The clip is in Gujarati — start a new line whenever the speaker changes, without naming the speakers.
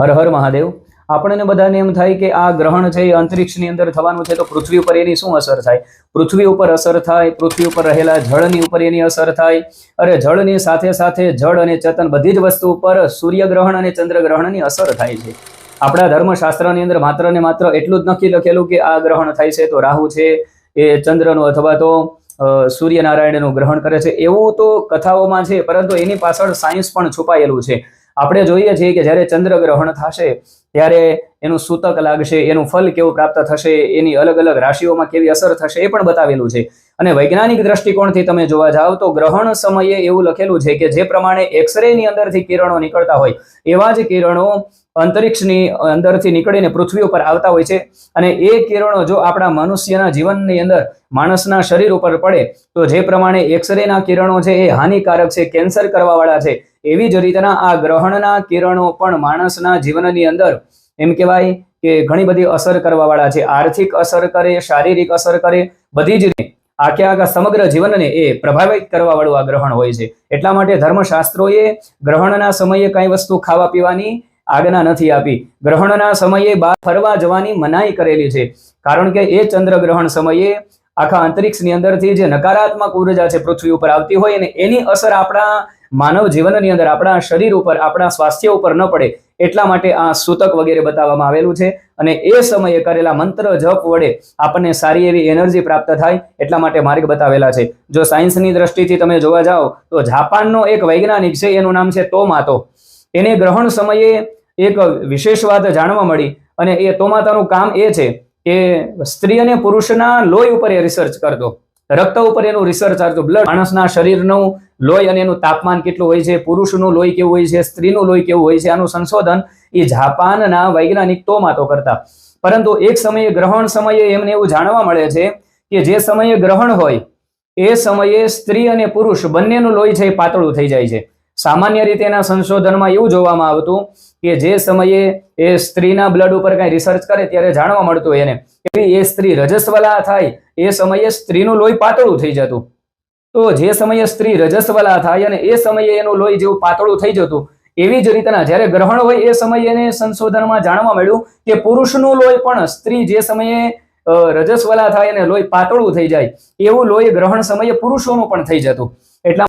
હર હર મહાદેવ. આપણને બધાને એમ થાય કે આ ગ્રહણ છે, એ અંતરિક્ષની અંદર થવાનું છે, તો પૃથ્વી ઉપર એની શું અસર થાય? પૃથ્વી ઉપર અસર થાય, પૃથ્વી ઉપર રહેલા જળની ઉપર એની અસર થાય. અરે જળની સાથે સાથે જળ અને ચેતન બધી જ વસ્તુ ઉપર સૂર્યગ્રહણ અને ચંદ્રગ્રહણની અસર થાય છે. આપણા ધર્મશાસ્ત્રની અંદર માત્ર ને માત્ર એટલું જ નક્કી લખેલું કે આ ગ્રહણ થાય છે, તો રાહુ છે, એ ચંદ્રનું અથવા તો સૂર્યનારાયણનું ગ્રહણ કરે છે. એવું તો કથાઓમાં છે, પરંતુ એની પાછળ સાયન્સ પણ છુપાયેલું છે. આપણે જોઈએ છીએ કે જ્યારે ચંદ્રગ્રહણ થશે ત્યારે એનું સૂતક લાગશે, એનું ફલ કેવું પ્રાપ્ત થશે, એની અલગ અલગ રાશિઓમાં કેવી અસર થશે એ પણ બતાવેલું છે. અને વૈજ્ઞાનિક દ્રષ્ટિકોણથી તમે જોવા જાઓ તો ગ્રહણ સમયે એવું લખેલું છે કે જે પ્રમાણે એક્સરેની અંદરથી કિરણો નીકળતા હોય, એવા જ કિરણો અંતરિક્ષની અંદરથી નીકળીને પૃથ્વી ઉપર આવતા હોય છે. અને એ કિરણો જો આપણા મનુષ્યના જીવનની અંદર માણસના શરીર ઉપર પડે, તો જે પ્રમાણે એક્સરેના કિરણો છે એ હાનિકારક છે, કેન્સર કરવાવાળા છે, એવી જ રીતના આ ગ્રહણના કિરણો પણ માણસના જીવનની અંદર એમ કહેવાય કે ઘણી બધી અસર કરવાવાળા છે. આર્થિક અસર કરે, શારીરિક અસર કરે, બધી જ રીતે આખે આખા સમગ્ર જીવનને એ પ્રભાવિત કરવાવાળું આ ગ્રહણ હોય છે. એટલા માટે ધર્મશાસ્ત્રોએ ગ્રહણના સમયે કઈ વસ્તુ ખાવા પીવાની આજ્ઞા નથી આપી. ગ્રહણના સમયે બહાર ફરવા જવાની મનાઈ કરેલી છે. કારણ કે એ ચંદ્રગ્રહણ સમયે આખા અંતરિક્ષની અંદરથી જે નકારાત્મક ઊર્જા છે, પૃથ્વી ઉપર આવતી હોય અને એની અસર આપણા માનવ જીવનની અંદર આપણા શરીર ઉપર, આપણા સ્વાસ્થ્ય ઉપર ન પડે એટલા માટે આ સૂતક વગેરે બતાવવામાં આવેલું છે. અને એ સમયે કરેલા મંત્ર જપ વડે આપણને સારી એવી એનર્જી પ્રાપ્ત થાય એટલા માટે માર્ગ બતાવેલા છે. જો સાયન્સની દ્રષ્ટિથી તમે જોવા જાઓ, તો જાપાનનો એક વૈજ્ઞાનિક છે, એનું નામ છે તોમાતો. એને ગ્રહણ સમયે એક વિશેષ વાત જાણવા મળી અને એ તોમાતાનું કામ એ છે કે સ્ત્રી અને પુરુષના લોહી ઉપર એ રિસર્ચ કરતો. રક્ત ઉપર એનું રિસર્ચ આવતું બ્લડ માણસના શરીરનું લોહી અને એનું તાપમાન કેટલું હોય છે, પુરુષનું લોહી કેવું હોય છે, સ્ત્રીનું લોહી કેવું હોય છે, આનું સંશોધન એ જાપાનના વૈજ્ઞાનિક તોમાતો કરતા. પરંતુ એક સમયે ગ્રહણ સમયે એમને એવું જાણવા મળે છે કે જે સમયે ગ્રહણ હોય, એ સમયે સ્ત્રી અને પુરુષ બંનેનું લોહી છે એ પાતળું થઈ જાય છે. સામાન્ય રીતે એના સંશોધનમાં એવું જોવામાં આવતું કે જે સમયે એ સ્ત્રીના બ્લડ ઉપર કઈ રિસર્ચ કરે ત્યારે જાણવા મળતું એને. કે એ સ્ત્રી રજસ્વલા થાય, એ સમયે સ્ત્રીનું લોહી પાતળું થઈ જતું. તો જે સમયે સ્ત્રી રજસ્વલા થાય અને એ સમયે એનું લોહી જેવું પાતળું થઈ જતું, એવી જ રીતના જ્યારે ગ્રહણ હોય એ સમયે એને સંશોધનમાં જાણવા મળ્યું કે પુરુષનું લોહી પણ સ્ત્રી જે સમયે રજસ્વલા થાય અને લોહી પાતળું થઈ જાય, એવું લોહી ગ્રહણ સમયે પુરુષોનું પણ થઈ જતું. એટલા